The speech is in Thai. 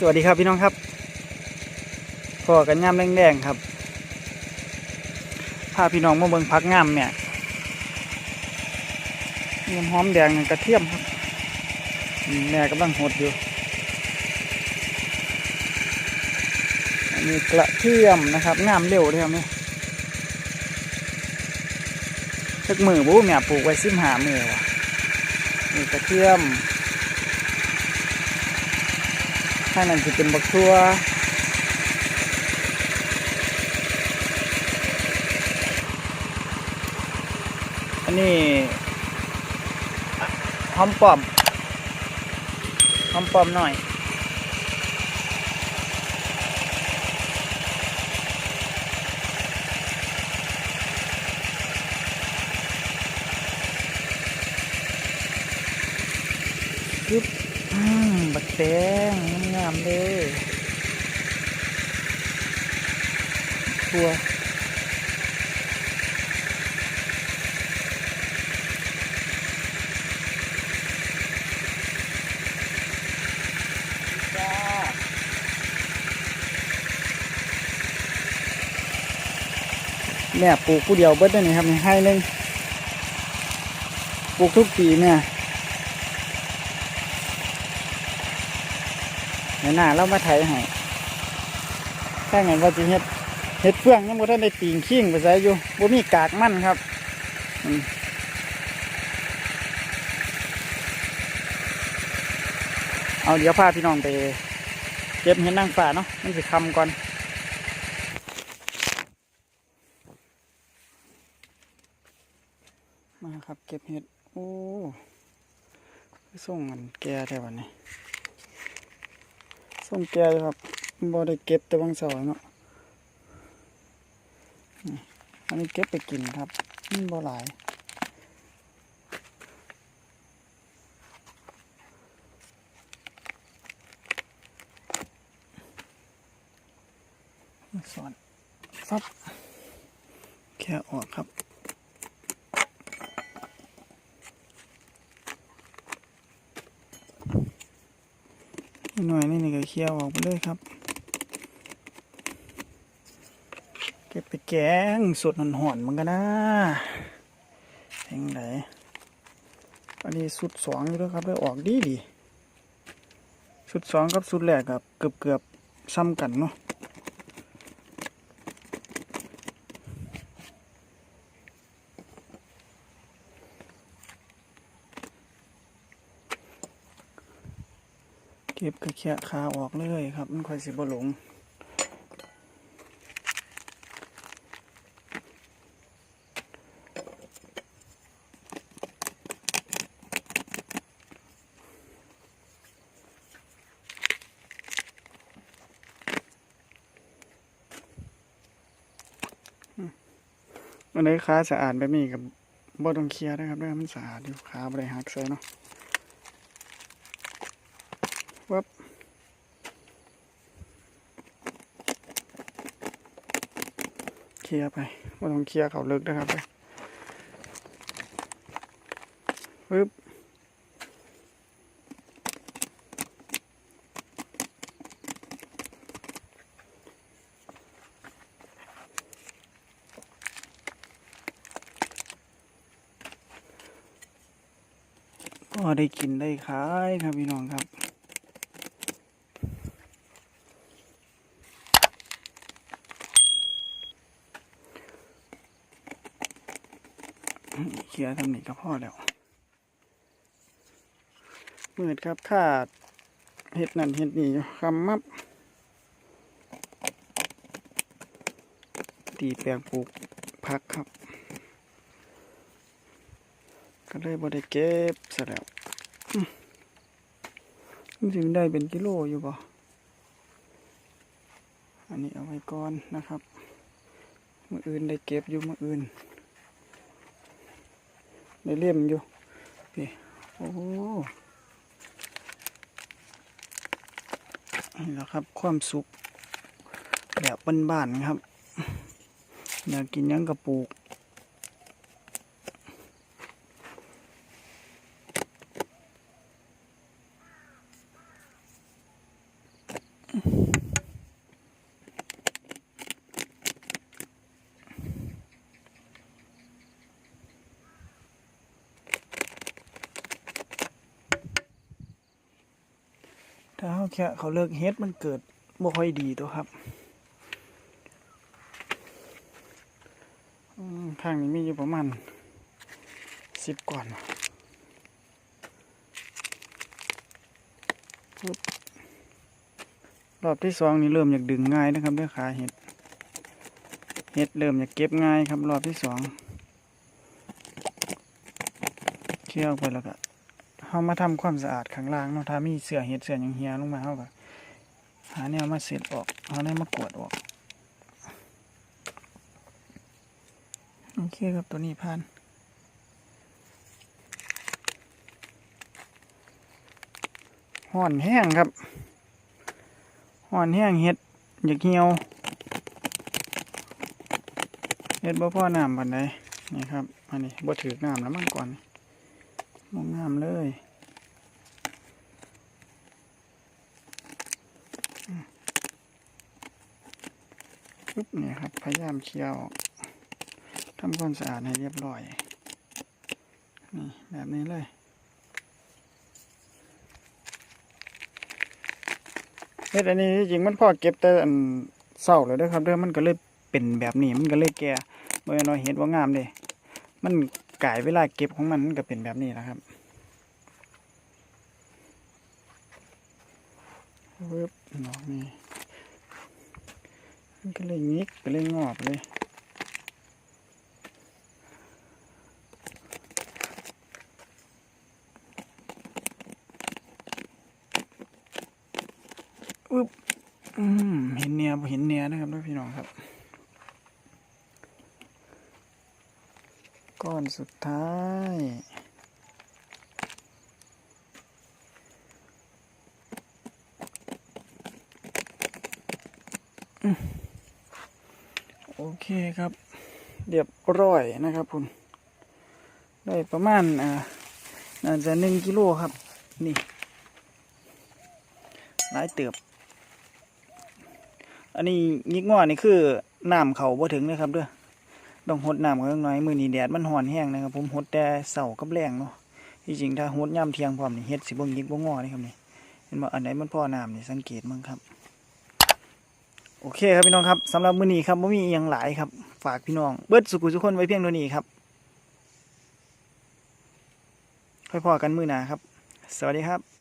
สวัสดีครับพี่น้องครับพอกันย่ำแดงๆครับพาพี่น้องมาเบิ่งพักง่ามเนี่ยมีหอมแดงกระเทียมครับแม่กำลังหดอยู่อันนี้กระเทียมนะครับง่ามเร็วเลยครับเนี่ยสักมือบูแม่ปลูกไว้สิบหามือวะนี่กระเทียม ข้างนั้นจะเป็นบักทั่วอันนี้หอมปอมหอมปอมหน่อยปึ๊บ อืมบักแตงงามเลยทัวจ้าแม่ปลูกผู้เดียวเบิดได้นี่ครับให้หนึงปลูกทุกปีแม่ เดี๋ยวหน้าเรามาไถให้ถ้างั้นว่าจะเฮ็ดเฮ็ดเฟื่องยังบ่ทันได้ตีงขิ้งไปใส่อยู่บ่มีกากมันครับเอาเดี๋ยวพาพี่น้องไปเก็บเห็ดนางฟ้าเนาะมันสิคำก่อนมาครับเก็บเห็ดโอ้ส่งมันแก่แท้วันนี้ ส่งแก่เลยครับบ่ได้เก็บแต่บางเสาร์เนาะอันนี้เก็บไปกินครับมันบ่หลายสอนฟับแค่ออกครับ หน่อยนี่นี่ก็เคี่ยวออกไปเลยครับ เก็บไปแกงสดหอนๆมันก็นะแหงไหนอันนี้สุดสองอยู่แล้วครับได้ออกดีดีสุดสองกับสุดแรกกับเกือบเกือบซ้ำกันเนาะ เก็บกระแคะขาออกเลยครับ มันค่อยสิบหลงอันนี้ขาสะอาดแบบนี้กับบ่ต้องเคลียร์นะครับเด้อมันสะอาดอยู่ขาบ่ได้หักใส่เนาะ วับเคลียร์ไปบ่ต้องเคลียร์เขาลึกนะครับเด้อปึ๊บพอได้กินได้ขายครับพี่น้องครับ เคลียร์ทำนี่ก็พอแล้วมืดครับถ้าเห็ดนั่นเห็ดนี่คำมับตีแปลงปลูกพักครับ ก็เลยบ่ได้เก็บซะแล้วมมันถึงได้เป็นกิโลอยู่บ่อันนี้เอาไว้ก่อนนะครับ มืออื่นได้เก็บอยู่มืออื่น ในเล่มอยู่พี่โอ้โหนี่แหละครับ ความสุขแบบบ้านๆครับ อยากกินยังกระปลูก ถ้าเขาแค่เขาเลิกเฮ็ดมันเกิดบ่ค่อยดีตัวครับข้างนี้มีอยู่ประมาณสิบก่อนรอบที่สองนี่เริ่มอยากดึงง่ายนะครับด้วยขาเห็ด เห็ดเริ่มอยากเก็บง่ายครับรอบที่สองเคี่ยวไปแล้วก็ เขามาทำความสะอาดข้างล่างเนาะถ้ามีเสื้อเห็ดเสื้อหยังเฮียลงมาเขาก็หาแนวมาเสร็จออกเอาแนวมากวดออกโอเคครับตัวนี้ผ่านห่อนแห้งครับห่อนแห้งเห็ดอยากเหี่ยวเฮ็ดบ่พ่อน้ำปานใดนี่ครับอันนี้บ่ถือน้ำแล้วมั่งก่อน มองน้ำเลยปึ๊บเนี่ยครับ พยายามเคี่ยวทำความสะอาดให้เรียบร้อย นี่ แบบนี้เลยเฮ็ดอันนี้จริงมันพ่อเก็บแต่อันเศร้าเลยเด้อครับเด้อมันก็เลยเป็นแบบนี้มันก็เลยแก่เมื่อน้อยเห็ดว่างามเด้มัน กายเวลาเก็บของมันมันก็เป็นแบบนี้นะครับเวิบดอกนี่มันก็เลยงิกก็เลยงอกเลยอึบอืมเห็นเนียบเห็นเนียนะครับด้วยพี่น้องครับ ก้อนสุดท้าย โอเคครับ เรียบร้อยนะครับคุณ ได้ประมาณอ่าน่าจะหนึ่งกิโลครับ นี่หลายเติบ อันนี้ยิกงอนี่คือน้ำเขาบ่ถึงนะครับเด้อ ต้องหดน้ำกันน้อยมือนี้แดดมันห่อนแห้งนะครับ ผมหดแต่เสากับแรงเนาะที่จริงถ้าหดย่ำเทียงพร้อมนี่เฮ็ดสิบ่งยิกบ่งอนี่ครับนี่เห็นบ่อันไหนมันพ่อน้ำนี่สังเกตมั้งครับโอเคครับพี่น้องครับสำหรับมือนี้ครับบ่มีอีหยังหลายครับ ฝากพี่น้องเบิดสุขุทุกคนไว้เพียงเท่านี้ครับ ค่อยพอกันมือหนาครับ สวัสดีครับ